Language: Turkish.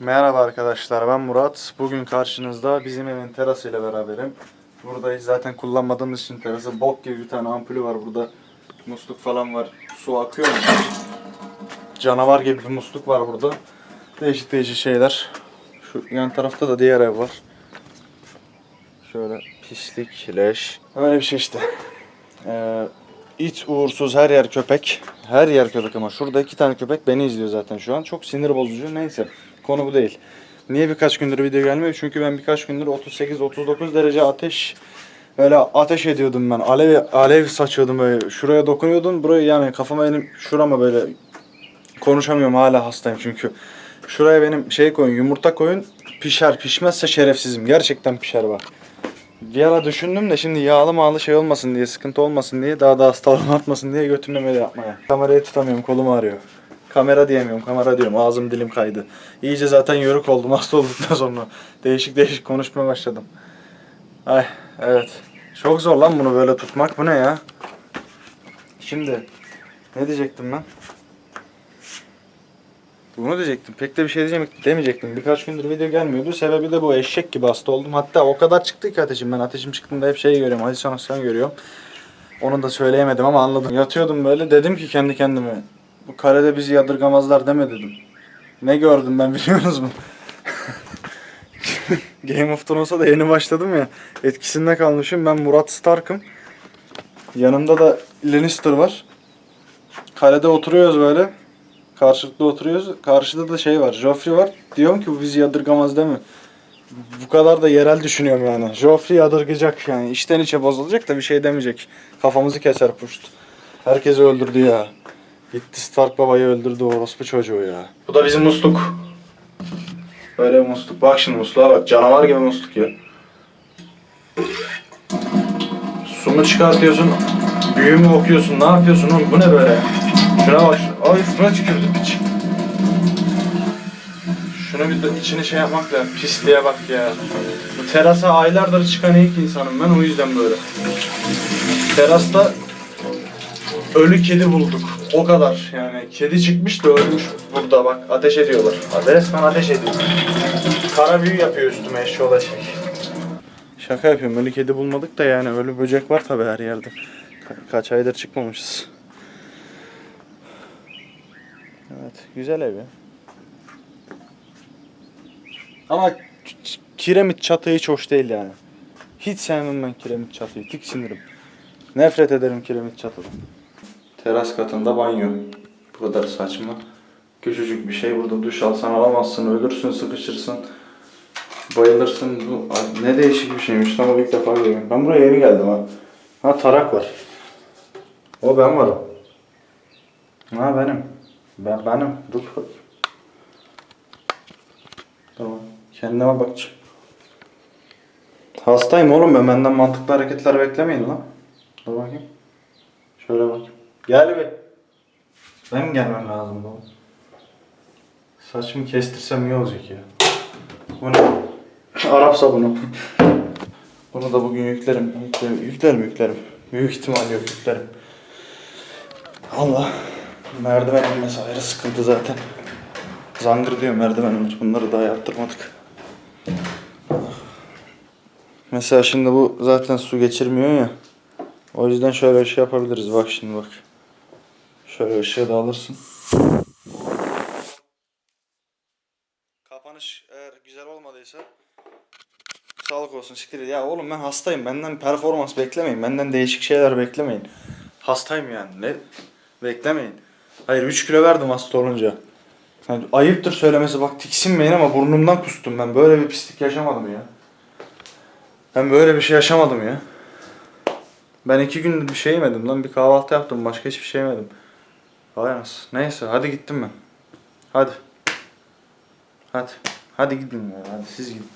Merhaba arkadaşlar ben Murat. Bugün karşınızda bizim evin terasıyla beraberim. Buradayız zaten kullanmadığımız için terası bok gibi bir tane ampulü var burada. Musluk falan var. Su akıyor mu? Canavar gibi bir musluk var burada. Değişik değişik şeyler. Şu yan tarafta da diğer ev var. Şöyle pislik, leş. Öyle bir şey işte. Ee, it uğursuz her yer köpek. Her yer köpek ama şurada iki tane köpek beni izliyor zaten şu an. Çok sinir bozucu. Neyse konu bu değil. Niye birkaç gündür video gelmiyor? Çünkü ben birkaç gündür 38-39 derece ateş böyle ateş ediyordum ben. Alev alev saçıyordum böyle. Şuraya dokunuyordum. Buraya yani kafama benim şurama böyle konuşamıyorum hala hastayım çünkü. Şuraya benim şey koyun yumurta koyun pişer pişmezse şerefsizim. Gerçekten pişer bak. Bir ara düşündüm de şimdi yağlı mağlı şey olmasın diye, sıkıntı olmasın diye, daha da hastalığım artmasın diye götümle öyle yapmaya. Kamerayı tutamıyorum, kolum ağrıyor. Kamera diyemiyorum, kamera diyorum. Ağzım dilim kaydı. İyice zaten yörük oldum hasta olduktan sonra. Değişik değişik konuşmaya başladım. Ay, evet. Çok zor lan bunu böyle tutmak. Bu ne ya? Şimdi, ne diyecektim ben? Bunu diyecektim. Pek de bir şey diyeceğim, demeyecektim. Birkaç gündür video gelmiyordu. Sebebi de bu eşek gibi hasta oldum. Hatta o kadar çıktı ki ateşim. Ben ateşim çıktığında hep şey görüyorum. Halüsinasyon görüyorum. Onu da söyleyemedim ama anladım. Yatıyordum böyle. Dedim ki kendi kendime. Bu karede bizi yadırgamazlar deme dedim. Ne gördüm ben biliyorsunuz mu? Game of Thrones'a da yeni başladım ya. Etkisinde kalmışım. Ben Murat Stark'ım. Yanımda da Lannister var. Kalede oturuyoruz böyle. Karşılıklı oturuyoruz. Karşıda da şey var. Joffrey var. Diyorum ki bu bizi yadırgamaz değil mi? Bu kadar da yerel düşünüyorum yani. Joffrey yadırgayacak yani. İçten içe bozulacak da bir şey demeyecek. Kafamızı keser puşt. Herkesi öldürdü ya. Gitti Stark babayı öldürdü orospu çocuğu ya. Bu da bizim musluk. Böyle musluk. Bak şimdi musluğa bak. Canavar gibi musluk ya. Su mu çıkartıyorsun? Büyü mü okuyorsun? Ne yapıyorsun oğlum? Bu ne böyle? Şuna bak. Ay şuna tükürdü piç. Şunu bir de içini şey yapmak lazım. Pisliğe bak ya. Bu terasa aylardır çıkan ilk insanım ben o yüzden böyle. Terasta ölü kedi bulduk. O kadar yani. Kedi çıkmış da ölmüş burada bak. Ateş ediyorlar. Resmen ateş ediyor. Kara büyü yapıyor üstüme eşşoğlu eşek. Şaka yapıyorum. Ölü kedi bulmadık da yani ölü böcek var tabi her yerde. Ka- kaç aydır çıkmamışız. Evet, güzel ev ya. Ama k- kiremit çatı hiç hoş değil yani. Hiç sevmem ben kiremit çatıyı, tiksinirim. Nefret ederim kiremit çatıdan. Teras katında banyo. Bu kadar saçma. Küçücük bir şey burada duş alsan alamazsın, ölürsün, sıkışırsın. Bayılırsın. Bu ne değişik bir şeymiş ama ilk defa görüyorum. Ben buraya yeni geldim ha. Ha tarak var. O ben varım. Ha benim. Ben benim. Dur. Tamam. Kendime bakacağım. Hastayım oğlum ben. Benden mantıklı hareketler beklemeyin lan. Dur bakayım. Şöyle bakayım. Gel bir. Benim gelmem lazım bu. Saçımı kestirsem iyi olacak ya. Bu ne? Arap sabunu. Bunu da bugün yüklerim. Yüklerim, yüklerim. yüklerim. Büyük ihtimal yok yüklerim. Allah. Merdiven inmesi ayrı sıkıntı zaten. Zangır diyor merdiven bunları daha yaptırmadık. Mesela şimdi bu zaten su geçirmiyor ya. O yüzden şöyle bir şey yapabiliriz. Bak şimdi bak. Şöyle ışığı da alırsın. Kapanış eğer güzel olmadıysa sağlık olsun siktir. Ya oğlum ben hastayım. Benden performans beklemeyin. Benden değişik şeyler beklemeyin. Hastayım yani. Ne? Beklemeyin. Hayır 3 kilo verdim hasta olunca. Yani ayıptır söylemesi bak tiksinmeyin ama burnumdan kustum ben. Böyle bir pislik yaşamadım ya. Ben böyle bir şey yaşamadım ya. Ben iki gündür bir şey yemedim lan. Bir kahvaltı yaptım. Başka hiçbir şey yemedim. Vay anasını. Neyse hadi gittim ben. Hadi. Hadi. Hadi gidin ya. Hadi siz gidin.